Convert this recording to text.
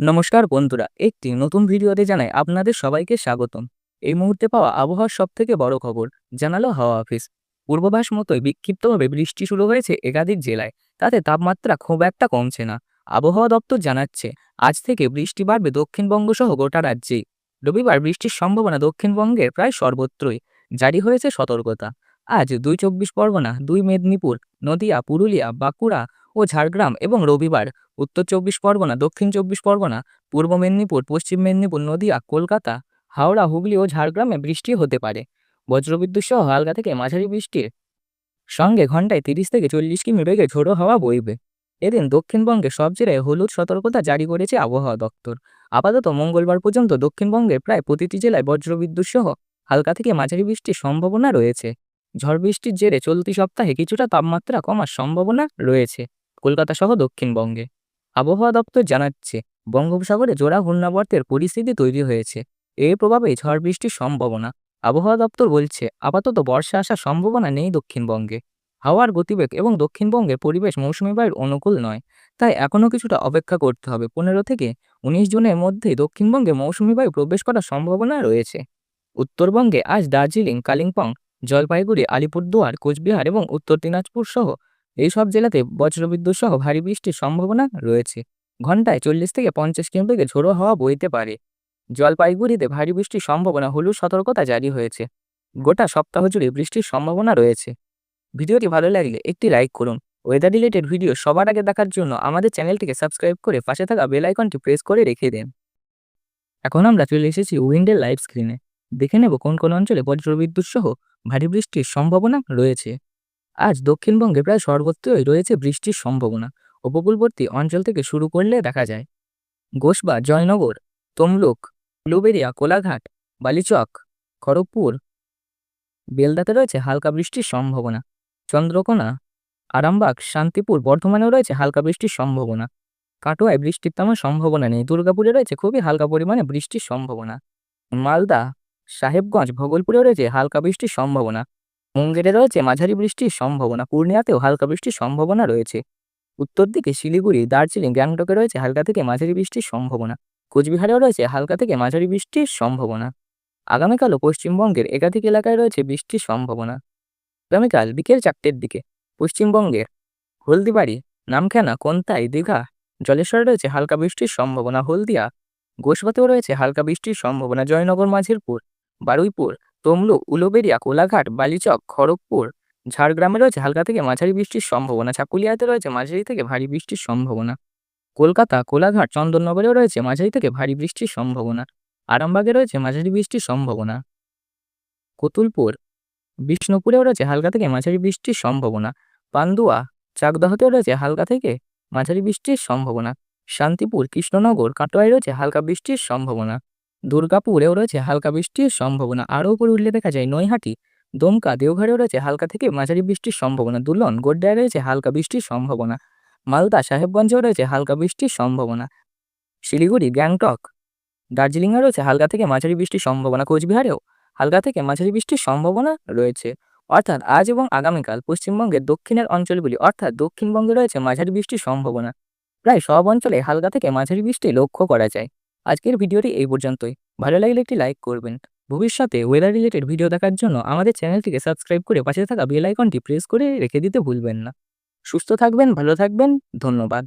নমস্কার বন্ধুরা, একটি নতুন ভিডিওতে জানাই আপনাদের সবাইকে স্বাগতম। এই মুহূর্তে পাওয়া আবহাওয়ার সব থেকে বড় খবর, জানালো হাওয়া অফিস। পূর্বাভাস মতোই বিক্ষিপ্তভাবে বৃষ্টি শুরু হয়েছে একাধিক জেলায়, তাতে তাপমাত্রা খুব একটা কমছে না। আবহাওয়া দপ্তর জানাচ্ছে, আজ থেকে বৃষ্টি বাড়বে দক্ষিণবঙ্গ সহ গোটা রাজ্যেই। রবিবার বৃষ্টির সম্ভাবনা দক্ষিণবঙ্গের প্রায় সর্বত্রই, জারি হয়েছে সতর্কতা। আজ দুই চব্বিশ পরগনা, দুই মেদিনীপুর, নদিয়া, পুরুলিয়া, বাঁকুড়া ও ঝাড়গ্রাম এবং রবিবার। উত্তর চব্বিশ পরগনা, দক্ষিণ চব্বিশ পরগনা, পূর্ব মেদিনীপুর, পশ্চিম মেদিনীপুর, নদীয়া, কলকাতা, হাওড়া, হুগলি ও ঝাড়গ্রামে বৃষ্টি হতে পারে। বজ্রবিদ্যুৎ সহ হালকা থেকে মাঝারি বৃষ্টির সঙ্গে ঘন্টায় তিরিশ থেকে চল্লিশ কিমি বেগে ঝোড়ো হাওয়া বইবে। এদিন দক্ষিণবঙ্গে সব জেলায় হলুদ সতর্কতা জারি করেছে আবহাওয়া দপ্তর। আপাতত মঙ্গলবার পর্যন্ত দক্ষিণবঙ্গের প্রায় প্রতিটি জেলায় বজ্রবিদ্যুৎ সহ হালকা থেকে মাঝারি বৃষ্টির সম্ভাবনা রয়েছে। ঝড় বৃষ্টির জেরে চলতি সপ্তাহে কিছুটা তাপমাত্রা কমার সম্ভাবনা রয়েছে। কলকাতা সহ দক্ষিণবঙ্গে। আবহাওয়া দপ্তর জানাচ্ছে, বঙ্গোপসাগরে জোড়া ঘূর্ণাবর্তের পরিস্থিতি তৈরি হয়েছে। এর প্রভাবে ঝড় বৃষ্টির সম্ভাবনা। আবহাওয়া দপ্তর বলছে, আপাতত বর্ষা আসার সম্ভাবনা নেই দক্ষিণবঙ্গে। হাওয়ার গতিবেগ এবং দক্ষিণবঙ্গের পরিবেশ মৌসুমী বায়ুর অনুকূল নয়, তাই এখনও কিছুটা অপেক্ষা করতে হবে। পনেরো থেকে উনিশ জুনের মধ্যেই দক্ষিণবঙ্গে মৌসুমী বায়ু প্রবেশ করার সম্ভাবনা রয়েছে। উত্তরবঙ্গে আজ দার্জিলিং, কালিম্পং, জলপাইগুড়ি, আলিপুরদুয়ার, কোচবিহার এবং উত্তর দিনাজপুর সহ এই সব জেলাতে বজ্রবিদ্যুৎ সহ ভারী বৃষ্টির সম্ভাবনা রয়েছে। ঘন্টায় চল্লিশ থেকে পঞ্চাশ বেগে ঝোড়ো হাওয়া বইতে পারে। জলপাইগুড়িতে ভারী বৃষ্টির সম্ভাবনা হলুদ সতর্কতা জারি হয়েছে। গোটা সপ্তাহ জুড়ে বৃষ্টির সম্ভাবনা রয়েছে। ভিডিওটি ভালো লাগলে একটি লাইক করুন। ওয়েদার রিলেটেড ভিডিও সবার আগে দেখার জন্য আমাদের চ্যানেলটিকে সাবস্ক্রাইব করে পাশে থাকা বেল আইকনটি প্রেস করে রেখে দিন। এখন আমরা চলে এসেছি উইন্ডের লাইভ স্ক্রিনে। দেখে নেব কোন কোন অঞ্চলে বজ্রবিদ্যুৎ সহ ভারী বৃষ্টির সম্ভাবনা রয়েছে। আজ দক্ষিণবঙ্গে প্রায় সর্বত্রই রয়েছে বৃষ্টির সম্ভাবনা। উপকূলবর্তী অঞ্চল থেকে শুরু করলে দেখা যায়, গোসবা, জয়নগর, তমলুক, ব্লুবেরিয়া, কোলাঘাট, বালিচক, খড়গপুর, বেলদাতে রয়েছে হালকা বৃষ্টির সম্ভাবনা। চন্দ্রকোনা, আরামবাগ, শান্তিপুর বর্ধমানেও রয়েছে হালকা বৃষ্টির সম্ভাবনা। কাটোয়ায় বৃষ্টির তেমন সম্ভাবনা নেই। দুর্গাপুরে রয়েছে খুবই হালকা পরিমাণে বৃষ্টির সম্ভাবনা। মালদা, সাহেবগঞ্জ, ভগলপুরেও রয়েছে হালকা বৃষ্টির সম্ভাবনা। মুঙ্গেরে রয়েছে মাঝারি বৃষ্টির সম্ভাবনা, পূর্ণিয়াতেও হালকা বৃষ্টির সম্ভাবনা রয়েছে। উত্তর দিকে শিলিগুড়ি, দার্জিলিং, গ্যাংটকে রয়েছে হালকা থেকে মাঝারি বৃষ্টির সম্ভাবনা। কোচবিহারেও রয়েছে হালকা থেকে মাঝারি বৃষ্টির সম্ভাবনা। আগামীকালও পশ্চিমবঙ্গের একাধিক এলাকায় রয়েছে বৃষ্টির সম্ভাবনা। আগামীকাল বিকেল চারটের দিকে পশ্চিমবঙ্গের হলদিবাড়ি, নামখানা, কোন্তাই, দীঘা, জলেশ্বরে রয়েছে হালকা বৃষ্টির সম্ভাবনা। হলদিয়া, গোসবাতেও রয়েছে হালকা বৃষ্টির সম্ভাবনা। জয়নগর, মাঝিরপুর, বারুইপুর তমলুক উলুবেড়িয়া, কোলাঘাট, বালিচক, খড়গপুর, ঝাড়গ্রামে রয়েছে হালকা থেকে মাঝারি বৃষ্টির সম্ভাবনা চাকুলিয়াতে রয়েছে মাঝারি থেকে ভারী বৃষ্টির সম্ভাবনা। কলকাতা, কোলাঘাট, চন্দননগরেও রয়েছে মাঝারি থেকে ভারী বৃষ্টির সম্ভাবনা। আরামবাগে রয়েছে মাঝারি বৃষ্টির সম্ভাবনা। কতুলপুর, বিষ্ণুপুরেও রয়েছে হালকা থেকে মাঝারি বৃষ্টির সম্ভাবনা। পান্দুয়া চাকদহতেও রয়েছে হালকা থেকে মাঝারি বৃষ্টির সম্ভাবনা। শান্তিপুর, কৃষ্ণনগর, কাটোয়ায় রয়েছে হালকা বৃষ্টির সম্ভাবনা। দুর্গাপুরেও রয়েছে হালকা বৃষ্টির সম্ভাবনা। আরও উপরে উঠলে দেখা যায় নৈহাটি, দমকা, দেওঘরেও রয়েছে হালকা থেকে মাঝারি বৃষ্টির সম্ভাবনা। দুলন, গোড্ডায় রয়েছে হালকা বৃষ্টির সম্ভাবনা। মালদা, সাহেবগঞ্জেও রয়েছে হালকা বৃষ্টির সম্ভাবনা। শিলিগুড়ি, গ্যাংটক, দার্জিলিংয়ে রয়েছে হালকা থেকে মাঝারি বৃষ্টির সম্ভাবনা। কোচবিহারেও হালকা থেকে মাঝারি বৃষ্টির সম্ভাবনা রয়েছে। অর্থাৎ আজ এবং আগামীকাল পশ্চিমবঙ্গের দক্ষিণের অঞ্চলগুলি, অর্থাৎ দক্ষিণবঙ্গে রয়েছে মাঝারি বৃষ্টির সম্ভাবনা। প্রায় সব অঞ্চলে হালকা থেকে মাঝারি বৃষ্টি লক্ষ্য করা যায়। আজকের ভিডিওটি এই পর্যন্তই। ভালো লাগলে একটি লাইক করবেন। ভবিষ্যতে ওয়েদার রিলেটেড ভিডিও দেখার জন্য আমাদের চ্যানেলটিকে সাবস্ক্রাইব করে পাশে থাকা বেল আইকনটি প্রেস করে রেখে দিতে ভুলবেন না। সুস্থ থাকবেন, ভালো থাকবেন, ধন্যবাদ।